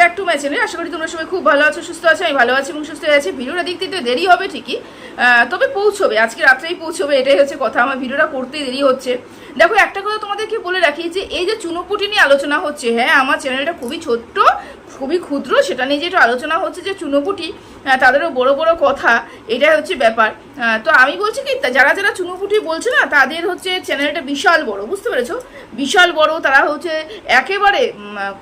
Back to my channel আশা করি তোমরা সবাই খুব ভালো আছো, সুস্থ আছো, আমি ভালো আছি এবং সুস্থ আছি। ভিডিওটা দেখতে তো দেরি হবে ঠিকই। তবে পৌঁছবে, আজকে রাত্রেই পৌঁছবে, এটাই হচ্ছে কথা। আমার ভিডিওটা করতেই দেরি হচ্ছে। দেখো, একটা কথা তোমাদেরকে বলে রাখি যে, এই যে চুনোপুটি নিয়ে আলোচনা হচ্ছে হ্যাঁ আমার চ্যানেলটা খুবই ছোট্ট, খুবই ক্ষুদ্র, সেটা নিয়ে যেটা আলোচনা হচ্ছে যে চুনোপুটি তাদেরও বড় বড় কথা, এটাই হচ্ছে ব্যাপার। তো আমি বলছি কি যারা যারা চুনোপুটি বলছে না, তাদের হচ্ছে চ্যানেলটা বিশাল বড়, বুঝতে পেরেছ? বিশাল বড়, তারা হচ্ছে একেবারে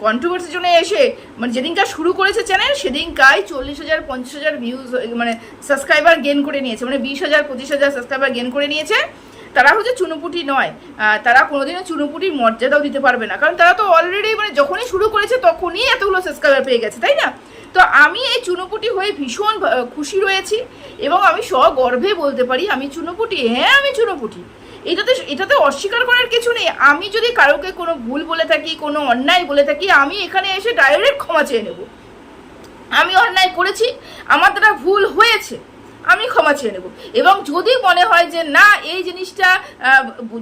কন্ট্রোভার্সির জন্য এসে মানে যেদিনকার শুরু করেছে চ্যানেল সেদিনকাই চল্লিশ হাজার, পঞ্চাশ হাজার ভিউজ মানে সাবস্ক্রাইবার গেন করে নিয়েছে মানে বিশ হাজার, পঁচিশ হাজার সাবস্ক্রাইবার গেন করে নিয়েছে। তারা হচ্ছে চুনোপুটি নয়। তারা কোনোদিনও চুনুপুটির মর্যাদাও দিতে পারবে না। কারণ তারা তো অলরেডি মানে যখনই শুরু করেছে তখনই এতগুলো সাবস্ক্রাইবার পেয়ে গেছে, তাই না? তো আমি এই চুনোপুটি হয়ে ভীষণ খুশি রয়েছি এবং আমি সগর্বে বলতে পারি, আমি চুনোপুটি হ্যাঁ আমি চুনোপুটি। এটাতে এটাতে অস্বীকার করার কিছু নেই। আমি যদি কারোকে কোনো ভুল বলে থাকি, কোনো অন্যায় বলে থাকি, আমি এখানে এসে ডাইরেক্ট ক্ষমা চেয়ে নেব। আমি অন্যায় করেছি, আমার দ্বারা ভুল হয়েছে। আমি ক্ষমা চেয়ে নেব। এবং যদি মনে হয় যে, না, এই জিনিসটা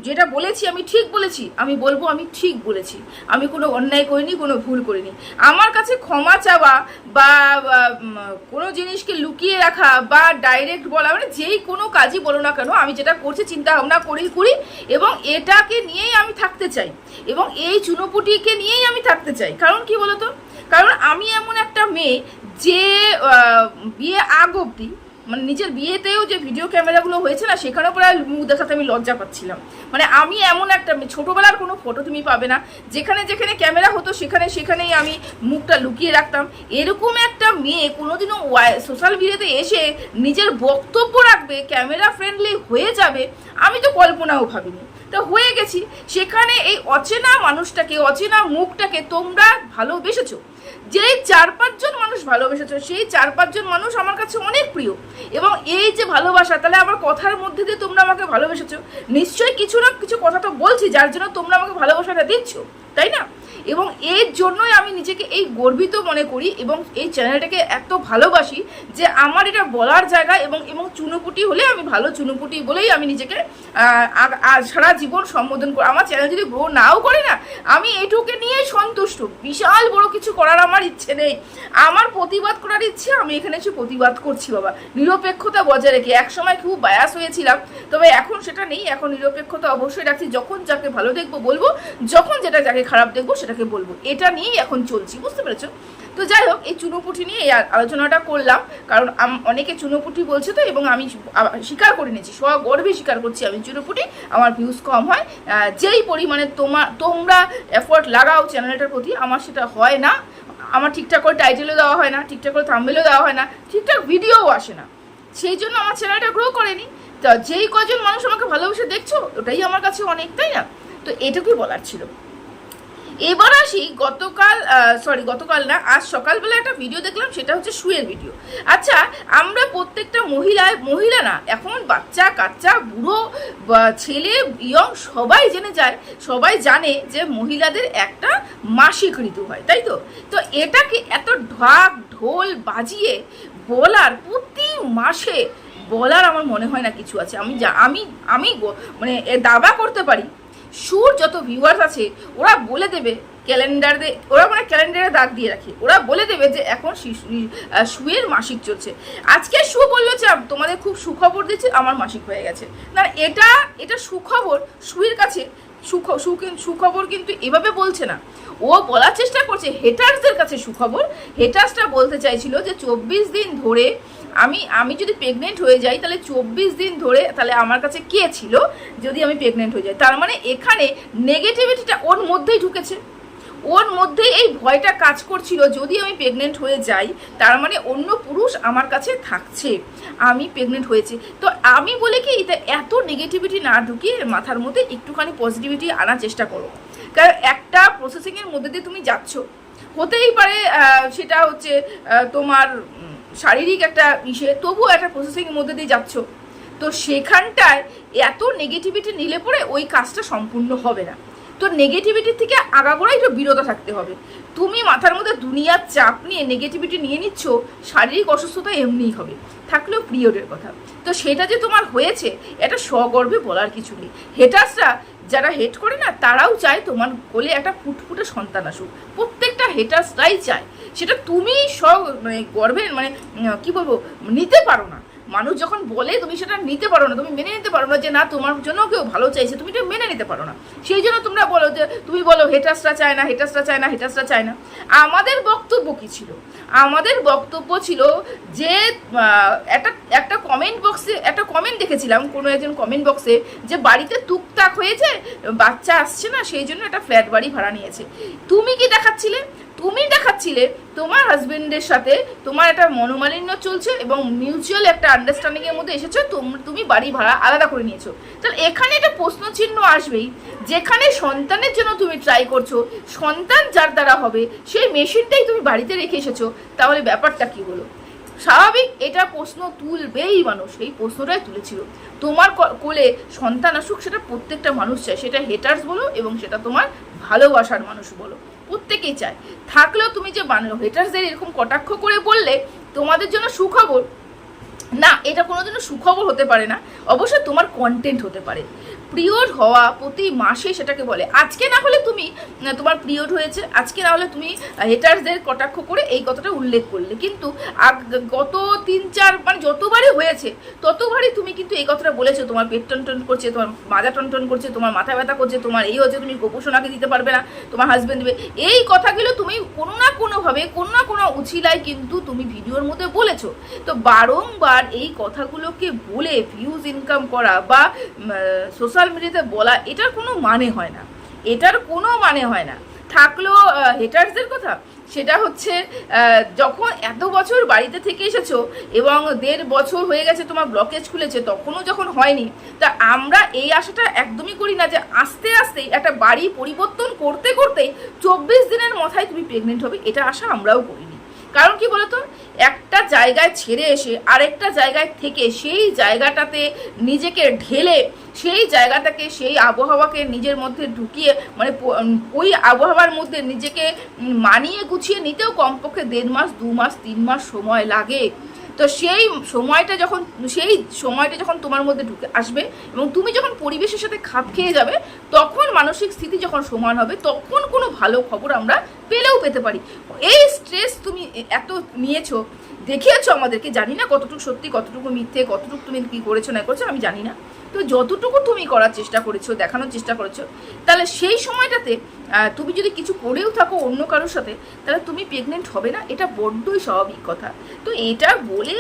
যেটা বলেছি, আমি ঠিক বলেছি, আমি বলব, আমি ঠিক বলেছি, আমি কোনো অন্যায় করিনি, কোনো ভুল করিনি। আমার কাছে ক্ষমা চাওয়া বা কোনো জিনিসকে লুকিয়ে রাখা বা ডাইরেক্ট বলা মানে যেই কোনো কাজই বলো না কেন, আমি যেটা করছি চিন্তা ভাবনা করেই করি এবং এটাকে নিয়েই আমি থাকতে চাই। এবং এই চুনোপুটিকে নিয়েই আমি থাকতে চাই। কারণ কি বলতো? কারণ আমি এমন একটা মেয়ে যে বিয়ে আগ অব্দি মানে নিজের বিয়েতেও যে ভিডিও ক্যামেরাগুলো হয়েছে না, সেখানেও প্রায় মুখ দেখাতে আমি লজ্জা পাচ্ছিলাম। মানে আমি এমন একটা, ছোটোবেলার কোনো ফটো তুমি পাবে না। যেখানে যেখানে ক্যামেরা হতো, সেখানে সেখানেই আমি মুখটা লুকিয়ে রাখতাম। এরকম একটা মেয়ে কোনোদিনও সোশ্যাল মিডিয়াতে এসে নিজের বক্তব্য রাখবে ক্যামেরা ফ্রেন্ডলি হয়ে যাবে, আমি তো কল্পনাও ভাবিনি। তো হয়ে গেছি। সেখানে এই অচেনা মানুষটাকে, অচেনা মুখটাকে তোমরা ভালোবেসেছো। যেই চার পাঁচজন মানুষ ভালোবেসেছো, সেই চার পাঁচজন মানুষ আমার কাছে অনেক প্রিয়। এবং এই যে ভালোবাসা, তাহলে আমার কথার মধ্যে দিয়ে তোমরা আমাকে ভালোবেসেছো? নিশ্চয়ই কিছু না কিছু কথা তো বলছি, যার জন্য তোমরা আমাকে ভালোবাসাটা দিচ্ছ, তাই না? এবং এর জন্যই আমি নিজেকে এই গর্বিত মনে করি এবং এই চ্যানেলটাকে এত ভালোবাসি যে আমার এটা বলার জায়গা এবং এবং চুনোপুটি হলে আমি ভালো চুনোপুটি বলেই আমি নিজেকে সারা জীবন সম্বোধন করি। আমার চ্যানেল যদি গ্রো নাও করে না, আমি এটুকে নিয়েই সন্তুষ্ট। বিশাল বড় কিছু করার আমার ইচ্ছে নেই। আমার প্রতিবাদ করার ইচ্ছে, আমি এখানে এসে প্রতিবাদ করছি, বাবা। নিরপেক্ষতা বজায় রেখে। একসময় খুব বায়াস হয়েছিলাম, তবে এখন সেটা নেই। এখন নিরপেক্ষতা অবশ্যই রাখছি। যখন যাকে ভালো দেখব বলব, যখন যেটা যাকে খারাপ দেখব সেটাকে বলব। এটা নিয়েই এখন চলছি, বুঝতে পেরেছ? তো যাই হোক, এই চুনোপুটি নিয়ে এই আলোচনাটা করলাম, কারণ অনেকে চুনোপুটি বলছে তো, এবং আমি স্বীকার করে নিয়েছি স্বগর্বে স্বীকার করছি আমি চুনোপুটি আমার ভিউজ কম হয়। যেই পরিমাণে তোমার তোমরা এফোর্ট লাগাও চ্যানেলটার প্রতি, আমার সেটা হয় না। আমার ঠিকঠাক করে টাইটেলও দেওয়া হয় না, ঠিকঠাক করে থাম্বেলও দেওয়া হয় না, ঠিকঠাক ভিডিওও আসে না। সেই জন্য আমার চ্যানেলটা গ্রো করেনি। তা যেই কজন মানুষ আমাকে ভালোবেসে দেখছ, ওটাই আমার কাছে অনেক, তাই না? তো এটুকুই বলার ছিল। এবার আসি গতকাল সরি গতকাল না, আজ সকালবেলা একটা ভিডিও দেখলাম, সেটা হচ্ছে শুয়ের ভিডিও আচ্ছা আমরা প্রত্যেকটা মহিলায়, মহিলা না, এখন বাচ্চা, কাচ্চা, বুড়ো ছেলে ইয়ং সবাই জেনে যায়, সবাই জানে যে মহিলাদের একটা মাসিক ঋতু হয়, তাই তো? তো এটাকে এত ঢাক, ঢোল বাজিয়ে বলার প্রতি মাসে বলার আমার মনে হয় না কিছু আছে। আমি যা, আমি আমি মানে দাবা করতে পারি সুর যত ভিউয়ার্স আছে, ওরা বলে দেবে ক্যালেন্ডারে ওরা মানে ক্যালেন্ডারে দাগ দিয়ে রাখে। ওরা বলে দেবে যে এখন সুয়ের মাসিক চলছে। আজকে সু বলল যে তোমাদের খুব সুখবর দিচ্ছে আমার মাসিক হয়ে গেছে। না, এটা এটা সুখবর সুয়ের কাছে, সুখ সুখবর কিন্তু এভাবে বলছে না। ও বলার চেষ্টা করছে হেটার্সদের কাছে সুখবর। হেটার্সটা বলতে চাইছিল যে, চব্বিশ দিন ধরে আমি আমি যদি প্রেগনেন্ট হয়ে যাই, তাহলে চব্বিশ দিন ধরে তাহলে আমার কাছে কে ছিল যদি আমি প্রেগনেন্ট হয়ে যাই? তার মানে এখানে নেগেটিভিটিটা ওর মধ্যেই ঢুকেছে। ওর মধ্যে এই ভয়টা কাজ করছিল, যদি আমি প্রেগনেন্ট হয়ে যাই, তার মানে অন্য পুরুষ আমার কাছে থাকছে, আমি প্রেগনেন্ট হয়েছি। তো আমি বলে কি, এটা এত নেগেটিভিটি না ঢুকিয়ে মাথার মধ্যে একটুখানি পজিটিভিটি আনার চেষ্টা করো। কারণ একটা প্রসেসিংয়ের মধ্যে দিয়ে তুমি যাচ্ছ। হতেই পারে সেটা হচ্ছে তোমার শারীরিক একটা ইসে, তবুও একটা প্রসেসিংয়ের মধ্যে দিয়ে যাচ্ছ। তো সেখানটায় এত নেগেটিভিটি নিলে পরে ওই কাজটা সম্পূর্ণ হবে না। তো নেগেটিভিটির থেকে আগাগোড়াই একটু বিরত থাকতে হবে। তুমি মাথার মধ্যে দুনিয়ার চাপ নিয়ে নেগেটিভিটি নিয়ে নিচ্ছ, শারীরিক অসুস্থতা এমনিই হবে। থাকলেও পিরিয়ডের কথা। তো সেটা যে তোমার হয়েছে, এটা সগর্বে বলার কিছু নেই। হেটার্সরা যারা হেট করে না, তারাও চায় তোমার কোলে একটা ফুটফুটে সন্তান আসুক। প্রত্যেকটা হেটার্সরাই চায় সেটা তুমি সব মানে গর্বের মানে কি বলব নিতে পারো না। মানুষ যখন বলে, তুমি সেটা নিতে পারো না, তুমি মেনে নিতে পারো না যে, না, তোমার জন্য কেউ ভালো চাইছে, তুমি এটা মেনে নিতে পারো না। সেই জন্য তোমরা বলো যে, তুমি বলো, হেটাসরা চায় না, হেটাসরা চায় না, হেটাসরা চায় না। আমাদের বক্তব্য কী ছিল? আমাদের বক্তব্য ছিল যে একটা একটা কমেন্ট বক্সে একটা কমেন্ট দেখেছিলাম, কোনো একজন কমেন্ট বক্সে যে বাড়িতে টুকটাক হয়েছে, বাচ্চা আসছে না, সেই জন্য একটা ফ্ল্যাট বাড়ি ভাড়া নিয়েছে। তুমি কি দেখাচ্ছিলে? তুমি দেখাচ্ছিলে তোমার হাজবেন্ডের সাথে তোমার একটা মনোমালিন্য চলছে এবং মিউচুয়াল একটা আন্ডারস্ট্যান্ডিং এর মধ্যে এসেছ, তোম- বাড়ি ভাড়া আলাদা করে নিয়েছো। তাহলে এখানে একটা প্রশ্ন চিহ্ন আসবেই, যেখানে সন্তানের জন্য তুমি ট্রাই করছ, সন্তান যার দ্বারা হবে, সেই মেশিনটাই তুমি বাড়িতে রেখে এসেছ, তাহলে ব্যাপারটা কি হলো স্বাভাবিক এটা প্রশ্ন তুলবেই মানুষ, এই প্রশ্নটাই তুলেছিল। তোমার কোলে সন্তান আসুক, সেটা প্রত্যেকটা মানুষ চায়, সেটা হেটার্স বলো এবং সেটা তোমার ভালোবাসার মানুষ বলো, প্রত্যেকেই চায়। থাকলেও তুমি যে বানালো হেটার্সদের এরকম কটাক্ষ করে বললে, তোমাদের জন্য সুখবর না এটা কোনোদিনও সুখবর হতে পারে না। অবশ্যই তোমার কন্টেন্ট হতে পারে। পিরিয়ড হওয়া প্রতি মাসে সেটাকে বলে। আজকে না হলে তুমি তোমার পিরিয়ড হয়েছে, আজকে না হলে তুমি হেটার্সদের কটাক্ষ করে এই কথাটা উল্লেখ করলে। কিন্তু গত তিন, চার মানে যতবারই হয়েছে, ততবারই তুমি কিন্তু এই কথাটা বলেছ, তোমার পেট টন করছে, তোমার মাজা টন করছে, তোমার মাথা ব্যথা করছে, তোমার এই হচ্ছে তুমি গোপোষণাকে দিতে পারবে না, তোমার হাজবেন্ড দেবে। এই কথাগুলো তুমি কোনো না কোনোভাবে, কোনো না কোনো উছিলায় কিন্তু তুমি ভিডিওর মধ্যে বলেছ। তো বারংবার এই কথাগুলোকে বলে ভিউজ ইনকাম করা বা সোশ্যাল মিডিয়াতে বলা, এটার কোনো মানে হয় না। এটার কোনো মানে হয় না। থাকল হেটার্সদের কথা, সেটা হচ্ছে যখন এত বছর বাড়িতে থেকে এসেছ এবং দেড় বছর হয়ে গেছে তোমার ব্লকেজ খুলেছে, তখনও যখন হয়নি, তা আমরা এই আশাটা একদমই করি না যে আস্তে আস্তে একটা বাড়ি পরিবর্তন করতে করতেই চব্বিশ দিনের মাথায় তুমি প্রেগনেন্ট হবে, এটা আশা আমরাও করিনি। কারণ কি বলতো? একটা জায়গায় ছেড়ে এসে আরেকটা জায়গায় থেকে সেই জায়গাটাতে নিজেকে ঢেলে সেই জায়গাটাকে, সেই আবহাওয়াকে নিজের মধ্যে ঢুকিয়ে মানে ওই আবহাওয়ার মধ্যে নিজেকে মানিয়ে গুছিয়ে নিতেও কমপক্ষে দেড় মাস, দু মাস, তিন মাস সময় লাগে। তো সেই সময়টা যখন, সেই সময়টা যখন তোমার মধ্যে ঢুকে, আসবে এবং তুমি যখন পরিবেশের সাথে খাপ খেয়ে যাবে, তখন মানসিক স্থিতি যখন সমান হবে, তখন কোনো ভালো খবর আমরা পেলেও পেতে পারি। এই স্ট্রেস তুমি এত নিয়েছো, দেখিয়েছো আমাদেরকে, জানি না কতটুকু সত্যি, কতটুকু মিথ্যে, কতটুকু তুমি কী করেছ, না করেছ, আমি জানি না। তো যতটুকু তুমি করার চেষ্টা করেছ, দেখানোর চেষ্টা করেছ, তাহলে সেই সময়টাতে তুমি যদি কিছু করেও থাকো অন্য কারোর সাথে, তাহলে তুমি প্রেগনেন্ট হবে না, এটা বড্ডই স্বাভাবিক কথা। তো এটা বলে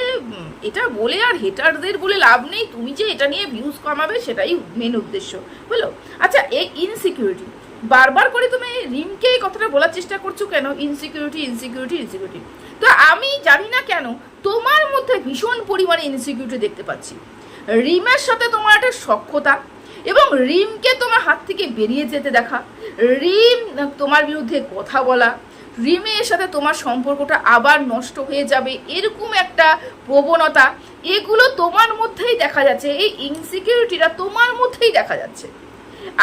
এটা বলে আর হেটারদের বলে লাভ নেই, তুমি যে এটা নিয়ে ভিউজ কমাবে সেটাই মেন উদ্দেশ্য, বুঝলো? আচ্ছা এই ইনসিকিউরিটি বারবার করে তুমি রিমকে এই কথাটা বলার চেষ্টা করছ কেন? ইনসিকিউরিটি ইনসিকিউরিটি ইনসিকিউরিটি তো আমি জানি না কেন, তোমার মধ্যে ভীষণ পরিমাণে ইনসিকিউরিটি দেখতে পাচ্ছি। রিমের সাথে তোমার একটা সক্ষতা এবং রিমকে তোমার হাত থেকে বেরিয়ে যেতে দেখা। রিম তোমার বিরুদ্ধে কথা বলা, রিমের সাথে তোমার সম্পর্কটা আবার নষ্ট হয়ে যাবে এরকম একটা প্রবণতা, এগুলো তোমার মধ্যেই দেখা যাচ্ছে, এই ইনসিকিউরিটিটা তোমার মধ্যেই দেখা যাচ্ছে।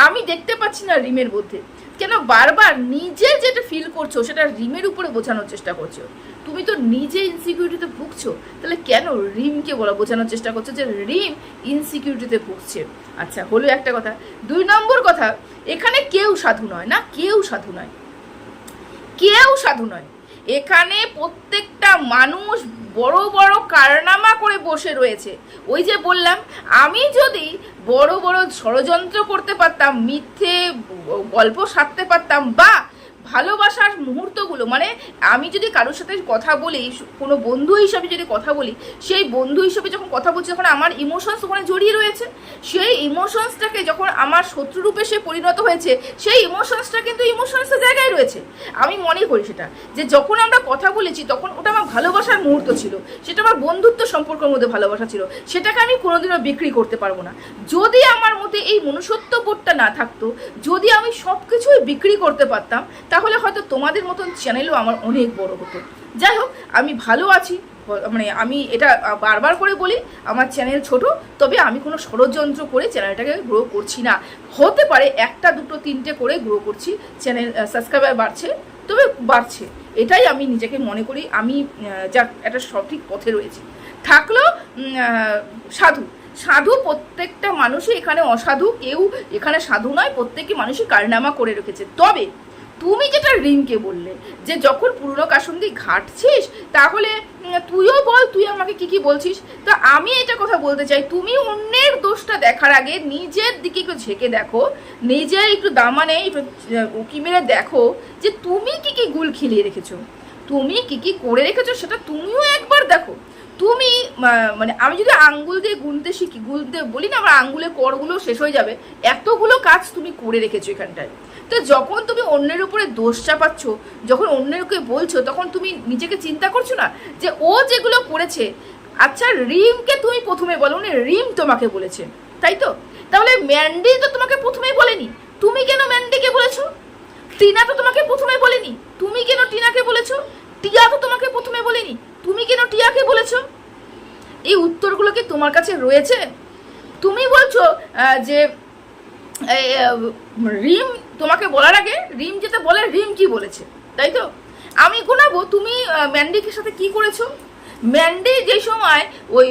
আমি দেখতে পাচ্ছি না রিমের মধ্যে। কেন বারবার নিজে যেটা ফিল করছ, সেটা রিমের উপরে বোঝানোর চেষ্টা করছ। তুমি তো নিজে ইনসিকিউরিটিতে ভুগছো, তাহলে কেন রিমকে বলা, বোঝানোর চেষ্টা করছ যে রিম ইনসিকিউরিটিতে ভুগছে? আচ্ছা হলো একটা কথা। দুই নম্বর কথা, এখানে কেউ সাধু নয় না, কেউ সাধু নয়। কেউ সাধু নয়। এখানে প্রত্যেকটা মানুষ বড় বড় কারনামা করে বসে রয়েছে। ওই যে বললাম, আমি যদি বড় বড় ষড়যন্ত্র করতে পারতাম, মিথ্যে গল্প সারতে পারতাম বা ভালোবাসার মুহূর্তগুলো মানে আমি যদি কারোর সাথে কথা বলি, কোনো বন্ধু হিসাবে যদি কথা বলি, সেই বন্ধু হিসাবে যখন কথা বলছি, তখন আমার ইমোশনস ওখানে জড়িয়ে রয়েছে। সেই ইমোশনসটাকে যখন আমার শত্রুরূপে সে পরিণত হয়েছে, সেই ইমোশনসটা কিন্তু ইমোশনসের জায়গায় রয়েছে। আমি মনে করি সেটা, যে যখন আমরা কথা বলেছি, তখন ওটা আমার ভালোবাসার মুহূর্ত ছিল। সেটা আমার বন্ধুত্ব সম্পর্কের মধ্যে ভালোবাসা ছিল। সেটাকে আমি কোনোদিনও বিক্রি করতে পারব না। যদি আমার মধ্যে এই মনুষ্যত্ব বোধটা না থাকতো, যদি আমি সব কিছুই বিক্রি করতে পারতাম তাহলে হয়তো তোমাদের মতন চ্যানেলও আমার অনেক বড় হতো। যাই হোক, আমি ভালো আছি মানে আমি এটা বারবার করে বলি, আমার চ্যানেল ছোট, তবে আমি কোনো ষড়যন্ত্র করে চ্যানেলটাকে গ্রো করছি না। হতে পারে একটা, দুটো, তিনটে করে গ্রো করছি চ্যানেল সাবস্ক্রাইবার বাড়ছে, তবে বাড়ছে। এটাই আমি নিজেকে মনে করি, আমি যা একটা সঠিক পথে রয়েছি। থাকল সাধু। সাধু প্রত্যেকটা মানুষই এখানে অসাধু, কেউ এখানে সাধু নয়, প্রত্যেকই মানুষই কারনামা করে রেখেছে। তবে তুমি যেটা রিমকে বললে, যে যখন পুরনো কাসন্দি ঘাটছিস, তাহলে তুইও বল, তুই আমাকে কি কি বলছিস? তো আমি এটা কথা বলতে চাই, তুমি অন্যের দোষটা দেখার আগে নিজের দিকে একটু ঝেঁকে দেখো, নিজের একটু দামানে একটু উকি মেরে দেখো যে তুমি কি কি গুল খিলিয়ে রেখেছো। তুমি কি কি করে রেখেছো সেটা তুমিও একবার দেখো। তুমি মানে আমি যদি আঙ্গুল দিয়ে গুনতে শিখি, গুনতে বলি না, আমার আঙ্গুলের করগুলো শেষ হয়ে যাবে। এতগুলো কাজ তুমি করে রেখেছো এখানটায়। তো যখন তুমি অন্যের উপরে দোষ চাপাচ্ছ, যখন অন্যের অন্যকে বলছো, তখন তুমি নিজেকে চিন্তা করছ না যে, ও যেগুলো করেছে আচ্ছা রিমকে তুমি প্রথমে বলো না রিম তোমাকে বলেছে, তাই তো? তাহলে ম্যান্ডি তো তোমাকে প্রথমেই বলেনি। তুমি কেন ম্যান্ডিকে বলেছ? টিনা তো তোমাকে প্রথমে বলেনি। তুমি কেন টিনাকে বলেছ? টিয়া তো তোমাকে প্রথমে বলেনি। তুমি কেন টিয়াকে বলেছ? এই উত্তরগুলো কি তোমার কাছে রয়েছে? তুমি বলছো যে রিম তোমাকে বলার আগে রিম যেটা বলে রিম কি বলেছে? তাই তো? আমি গুনাবো তুমি আহ, ম্যান্ডির সাথে কি করেছ? ম্যান্ডি যে সময় ওই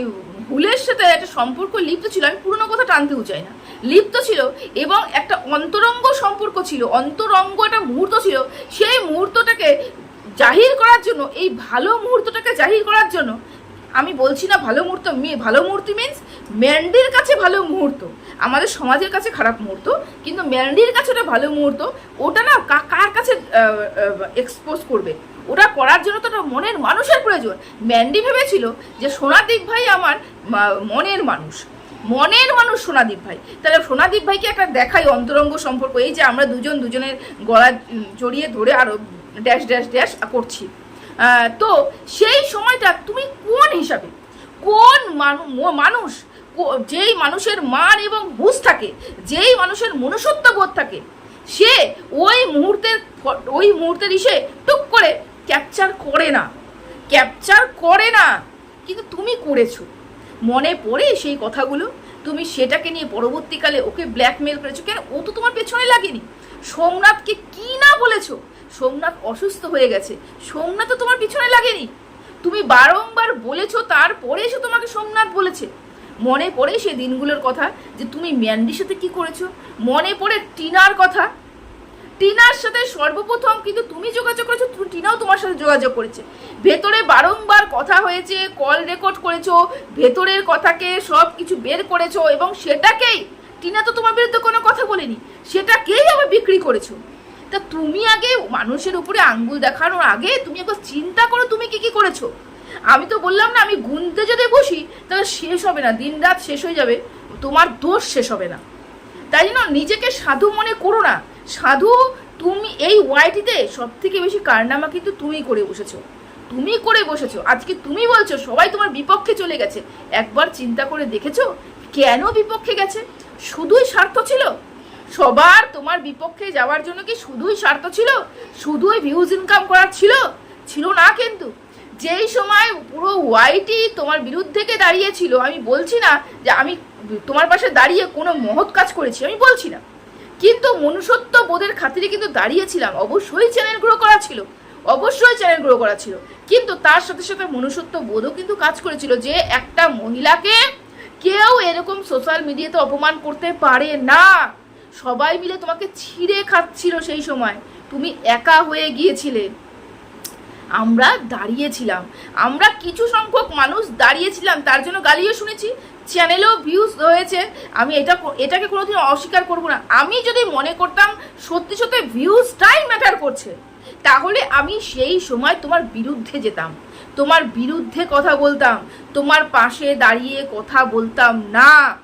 হুলের সাথে একটা সম্পর্ক লিপ্ত ছিল আমি পুরনো কথা টানতেও চাই না। লিপ্ত ছিল এবং একটা অন্তরঙ্গ সম্পর্ক ছিল অন্তরঙ্গ একটা মুহূর্ত ছিল সেই মুহূর্তটাকে জাহির করার জন্য, এই ভালো মুহূর্তটাকে জাহির করার জন্য, আমি বলছি না ভালো মুহূর্ত, মি- ভালো মুহূর্ত মিন্স ম্যান্ডির কাছে ভালো মুহূর্ত, আমাদের সমাজের কাছে খারাপ মুহূর্ত, কিন্তু ম্যান্ডির কাছে ওটা ভালো মুহূর্ত, ওটা না কার কাছে এক্সপোজ করবে? ওটা করার জন্য তো ওটা মনের মানুষের প্রয়োজন। ম্যান্ডি ভেবেছিল যে সোনাদীপ ভাই আমার মনের মানুষ। মনের মানুষ সোনাদীপ ভাই। তাহলে সোনাদীপ ভাইকে একটা দেখাই অন্তরঙ্গ সম্পর্ক। এই যে আমরা দুজন দুজনের গলা জড়িয়ে ধরে আরও ড্যাশ ড্যাশ ড্যাশ করছি। তো সেই সময়টা তুমি কোন হিসাবে, কোন মানুষ যেই মানুষের মান এবং হুঁশ থাকে, যেই মানুষের মনুষ্যত্ব বোধ থাকে, সে ওই মুহূর্তের ওই মুহূর্তের ইসে টুক করে ক্যাপচার করে না, ক্যাপচার করে না। কিন্তু তুমি করেছ। মনে পড়ে সেই কথাগুলো? তুমি সেটাকে নিয়ে পরবর্তীকালে ওকে ব্ল্যাকমেল করেছ? কেন? ও তো তোমার পেছনে লাগেনি। সোমনাথকে কি না বলেছ? সোমনাথ অসুস্থ হয়ে গেছে। সোমনাথ তোমার পিছনে লাগেনি? তুমি বারংবার বলেছ, তারপরে এসে তোমাকে সোমনাথ বলেছে। মনে পড়ে সেই দিনগুলোর কথা যে তুমি ম্যান্ডির সাথে কি করেছ? মনে পড়ে টিনার কথা। টিনার সাথে সর্বপ্রথম কিন্তু তুমি যোগাযোগ করেছ টিনাও তোমার সাথে যোগাযোগ করেছে। ভেতরে বারংবার কথা হয়েছে, কল রেকর্ড করেছ, ভেতরের কথাকে সব কিছু বের করেছ, এবং সেটাকেই টিনা তো তোমার বিরুদ্ধে কোনো কথা বলেনি। সেটাকেই আবার বিক্রি করেছ। তা তুমি আগে মানুষের উপরে আঙ্গুল দেখানোর আগে, তুমি একবার চিন্তা করো তুমি কি কি করেছ। আমি তো বললাম না, আমি গুনতে যদি বসি, তাহলে শেষ হবে না, দিন রাত শেষ হয়ে যাবে, তোমার দোষ শেষ হবে না। তাই জন্য নিজেকে সাধু মনে করো না। সাধু, তুমি এই ওয়াইটিতে সব থেকে বেশি কারনামা কিন্তু তুমি করে বসেছো। তুমি করে বসেছো। আজকে তুমি বলছো, সবাই তোমার বিপক্ষে চলে গেছে। একবার চিন্তা করে দেখেছ কেন বিপক্ষে গেছে? শুধুই স্বার্থ ছিল? সবার তোমার বিপক্ষে যাওয়ার জন্য কি শুধুই স্বার্থ ছিল? শুধুই ভিউজ ইনকাম করার ছিল? ছিল না কিন্তু। যেই সময় পুরো ওয়াইটি তোমার বিরুদ্ধে দাঁড়িয়েছিল, আমি বলছি না যে আমি তোমার পাশে দাঁড়িয়ে কোনো মহৎ কাজ করেছি, আমি বলছি না। কিন্তু মনুষ্যত্ব বোধের খাতিরে কিন্তু দাঁড়িয়েছিলাম। অবশ্যই চ্যানেল গ্রো করা ছিল। অবশ্যই চ্যানেল গ্রো করা ছিল। কিন্তু তার সাথে সাথে মনুষ্যত্ব বোধও কিন্তু কাজ করেছিল যে একটা মহিলাকে কেউ এরকম সোশ্যাল মিডিয়াতে অপমান করতে পারে না। সবাই মিলে তোমাকে ছিঁড়ে খাচ্ছিল সেই সময়। তুমি একা হয়ে গিয়েছিলে। আমরা দাঁড়িয়েছিলাম। আমরা কিছু সংখ্যক মানুষ দাঁড়িয়েছিলাম। তার জন্য গালিও শুনেছি চ্যানেলেও ভিউজ হয়েছে আমি এটা এটাকে কোনোদিন অস্বীকার করব না। আমি যদি মনে করতাম সত্যি সত্যি ভিউজটাই ম্যাটার করছে, তাহলে আমি সেই সময় তোমার বিরুদ্ধে যেতাম। তোমার বিরুদ্ধে কথা বলতাম। তোমার পাশে দাঁড়িয়ে কথা বলতাম না।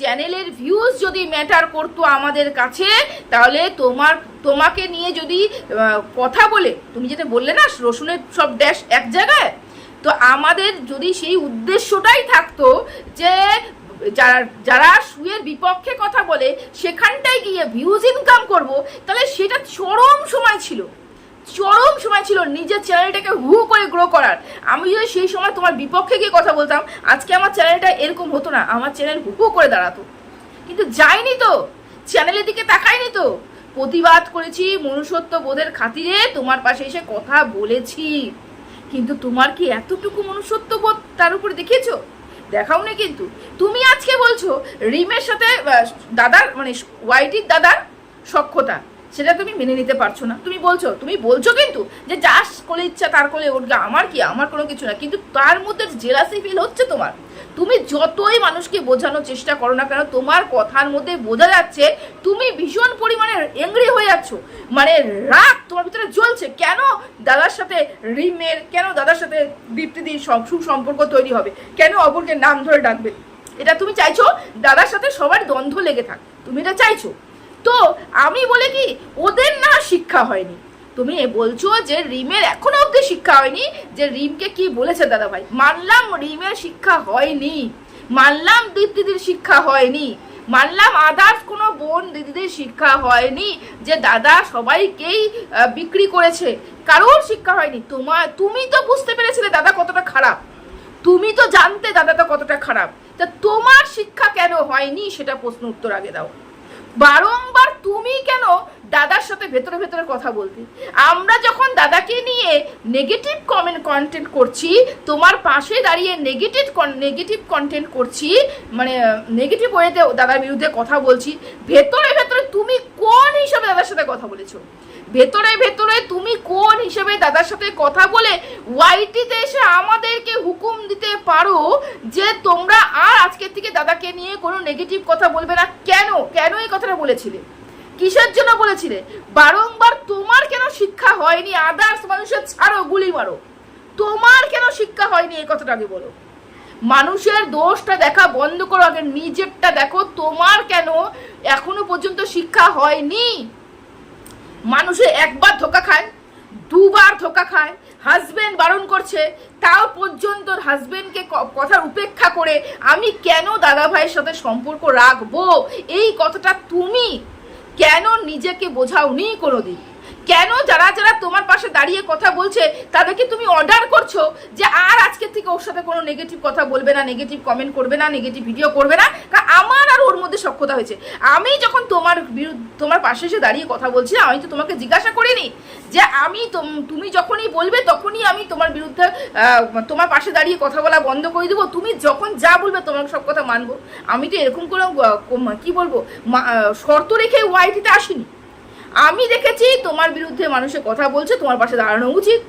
চ্যানেলের ভিউজ যদি ম্যাটার করতো আমাদের কাছে, তাহলে তোমার, তোমাকে নিয়ে যদি কথা বলে, তুমি যেটা বললে না, রসুনের সব ড্যাশ এক জায়গায়, তো আমাদের যদি সেই উদ্দেশ্যটাই থাকতো যে, যারা যারা সুয়ের বিপক্ষে কথা বলে, সেখানটায় গিয়ে ভিউজ ইনকাম করব, তাহলে সেটা চরম সময় ছিল। চরম সময় ছিল নিজের চ্যানেলটাকে হু করে গ্রো করার। আমি যদি সেই সময় তোমার বিপক্ষে গিয়ে কথা বলতাম, আজকে আমার চ্যানেলটা এরকম হতো না, আমার চ্যানেল হু করে দাঁড়াতো। কিন্তু যায়নি তো, চ্যানেলের দিকে তাকায়নি তো। প্রতিবাদ করেছি মনুষ্যত্ব বোধের খাতিরে, তোমার পাশে এসে কথা বলেছি। কিন্তু তোমার কি এতটুকু মনুষ্যত্ব বোধ তার উপরে দেখিয়েছো? দেখাও না কিন্তু। তুমি আজকে বলছো, রিমের সাথে দাদার মানে ওয়াইটির দাদার সক্ষতা সেটা তুমি মেনে নিতে পারছ না। তুমি বলছো তুমি বলছো কিন্তু যে যার কোলে ইচ্ছা তার কোলে উঠবে, আমার কি, আমার কোনো কিছু না। কিন্তু তার মধ্যে জেলাসি ফিল হচ্ছে তোমার। তুমি যতই মানুষকে বোঝানোর চেষ্টা করো না কেন, তোমার কথার মধ্যে বোঝা যাচ্ছে তুমি ভীষণ পরিমাণে এংরি হয়ে যাচ্ছ। মানে রাগ তোমার ভিতরে জ্বলছে। কেন দাদার সাথে রিমের, কেন দাদার সাথে দীপ্তিদির সুসম্পর্ক তৈরি হবে? কেন অপরকে নাম ধরে ডাকবে? এটা তুমি চাইছো দাদার সাথে সবার দ্বন্দ্ব লেগে থাক। তুমি এটা চাইছো। তো আমি বলে কি, ওদের না শিক্ষা হয়নি। তুমি বলছো যে রিমের এখনও অব্দি শিক্ষা হয়নি, যে রিমকে কি বলেছে দাদা ভাই মানলাম রিমের শিক্ষা হয়নি। মানলাম দীপ্তিদির শিক্ষা হয়নি। মানলাম আদার্স কোনো বোন দিদিদের শিক্ষা হয়নি, যে দাদা সবাইকেই বিক্রি করেছে। কারোর শিক্ষা হয়নি। তোমার তুমি তো বুঝতে পেরেছিলে দাদা কতটা খারাপ। তুমি তো জানতে দাদাটা কতটা খারাপ। তা তোমার শিক্ষা কেন হয়নি? সেটা প্রশ্ন উত্তর আগে দাও। বারংবার তুমি কেন দাদার সাথে ভেতরে ভেতরে কথা বলতে? আমরা যখন দাদাকে নিয়ে নেগেটিভ কমেন্ট কন্টেন্ট করছি, তোমার পাশে দাঁড়িয়ে নেগেটিভ নেগেটিভ কন্টেন্ট করছি মানে নেগেটিভ ওয়েতে দাদার বিরুদ্ধে কথা বলছি, ভেতরে ভেতরে তুমি কোন হিসাবে দাদার সাথে কথা বলেছ? ভেতরে ভেতরে তুমি কোন হিসেবে দাদার সাথে কথা বলে ওয়াইটিতে এসে আমাদেরকে হুকুম দিতে পারো যে তোমরা আর আজকের থেকে দাদাকে নিয়ে কোনো নেগেটিভ কথা বলবে না। কেন? কেন এই কথাটা বলেছিলে? কিসের জন্য বলেছিলে? বারংবার তোমার কেন শিক্ষা হয়নি? আদার্স মানুষের ছাড়ো, গুলি মারো। তোমার কেন শিক্ষা হয়নি এই কথাটা আগে বলো। মানুষের দোষটা দেখা বন্ধ করো, আগে নিজেরটা দেখো, তোমার কেন এখনও পর্যন্ত শিক্ষা হয়নি? মানুষে একবার ধোকা খায়, দুবার ধোকা খায় হাজবেন্ড বারণ করছে, তাও পর্যন্ত হাজবেন্ডকে কথার উপেক্ষা করে আমি কেন দাদা ভাইয়ের সাথে সম্পর্ক রাখব? এই কথাটা তুমি কেন নিজেকে বোঝাওনি কোনোদিন? কেন যারা যারা তোমার পাশে দাঁড়িয়ে কথা বলছে, তাদেরকে তুমি অর্ডার করছ যে আর আজকের থেকে ওর সাথে কোনো নেগেটিভ কথা বলবে না নেগেটিভ কমেন্ট করবে না নেগেটিভ ভিডিও করবে না। কারণ আমার আর ওর মধ্যে সক্ষতা হয়েছে। আমি যখন তোমার তোমার পাশে এসে দাঁড়িয়ে কথা বলছি আমি তো তোমাকে জিজ্ঞাসা করিনি যে আমি তোম- যখনই বলবে তখনই আমি তোমার বিরুদ্ধে তোমার পাশে দাঁড়িয়ে কথা বলা বন্ধ করে দেবো। তুমি যখন যা বলবে তোমার সব কথা মানবো। আমি তো এরকম কোনো কি বলব? শর্ত রেখে ওয়াইটিতে আসিনি। আমি দেখেছি তোমার বিরুদ্ধে মানুষে কথা বলছে, তোমার পাশে দাঁড়ানো উচিত।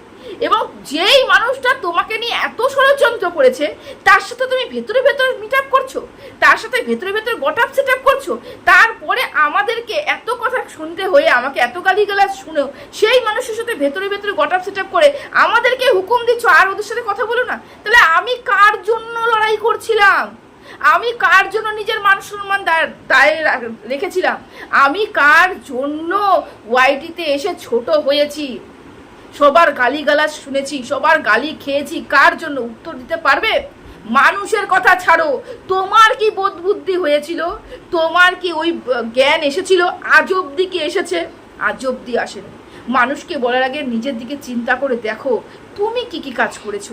এবং যেই মানুষটা তোমাকে নিয়ে এত ষড়যন্ত্র করেছে, তার সাথে তুমি ভেতরে ভেতরে মিট আপ করছ, তার সাথে ভেতরে ভেতরে গট আপ সেট আপ করছ, তারপরে আমাদেরকে এত কথা শুনতে হয়ে আমাকে এত গালি গালাজ শুনেও সেই মানুষের সাথে ভেতরে ভেতরে গট আপ সেট আপ করে আমাদেরকে হুকুম দিচ্ছ আর ওদের সাথে কথা বলো না। তাহলে আমি কার জন্য লড়াই করছিলাম? আমি কার জন্য নিজের মান সম্মান দায়ে রেখেছিলাম? আমি কার জন্য ওয়াইটিতে এসে ছোট হয়েছি? সবার গালিগালাজ শুনেছি, সবার গালি খেয়েছি, কার জন্য উত্তর দিতে পারবে? মানুষের কথা ছাড়ো, তোমার কি বোধ বুদ্ধি হয়েছিল? তোমার কি ওই জ্ঞান এসেছিল? আজ অব্দি কি এসেছে? আজ অব্দি আসেনি। মানুষকে বলার আগে নিজের দিকে চিন্তা করে দেখো, তুমি কি কি কাজ করেছ?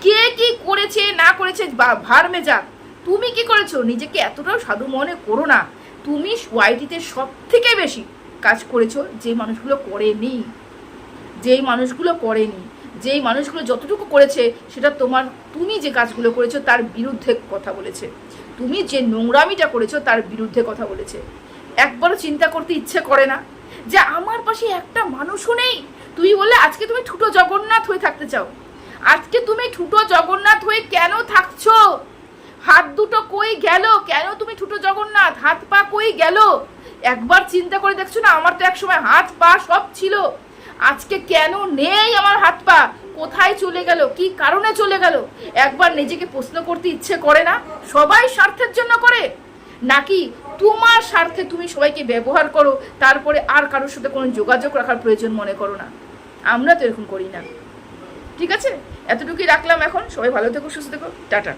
কে কি করেছে, না করেছে, বা- ভারমে যাক তুমি কি করেছ? নিজেকে এতটাও সাধু মনে করো না। তুমি ওয়াইটিতে সব থেকে বেশি কাজ করেছ যে মানুষগুলো করেনি। যেই মানুষগুলো করেনি। যেই মানুষগুলো যতটুকু করেছে, সেটা তোমার, তুমি যে কাজগুলো করেছ তার বিরুদ্ধে কথা বলেছে। তুমি যে নোংরামিটা করেছ তার বিরুদ্ধে কথা বলেছে। একবারও চিন্তা করতে ইচ্ছে করে না যে আমার পাশে একটা মানুষও নেই। তুমি বললে, আজকে তুমি ঠুটো জগন্নাথ হয়ে থাকতে চাও। আজকে তুমি ঠুটো জগন্নাথ হয়ে কেন থাকছো? হাত দুটো কই গেল? কেন তুমি ঠুটো জগন্নাথ? হাত পা কই গেল? একবার চিন্তা করে দেখছ না, আমার তো একসময় হাত পা সব ছিল। আজকে কেন নেই আমার হাত পা? কোথায় চলে গেল? কি কারণে চলে গেল? একবার নিজেকে প্রশ্ন করতে ইচ্ছে করে না? সবাই স্বার্থের জন্য করে? নাকি তোমার স্বার্থে তুমি সবাইকে ব্যবহার করো, তারপরে আর কারোর সাথে কোনো যোগাযোগ রাখার প্রয়োজন মনে করো না? আমরা তো এরকম করি না। ঠিক আছে? এতটুকুই রাখলাম এখন। সবাই ভালো থেকো, সুস্থ থেকো। টাটা।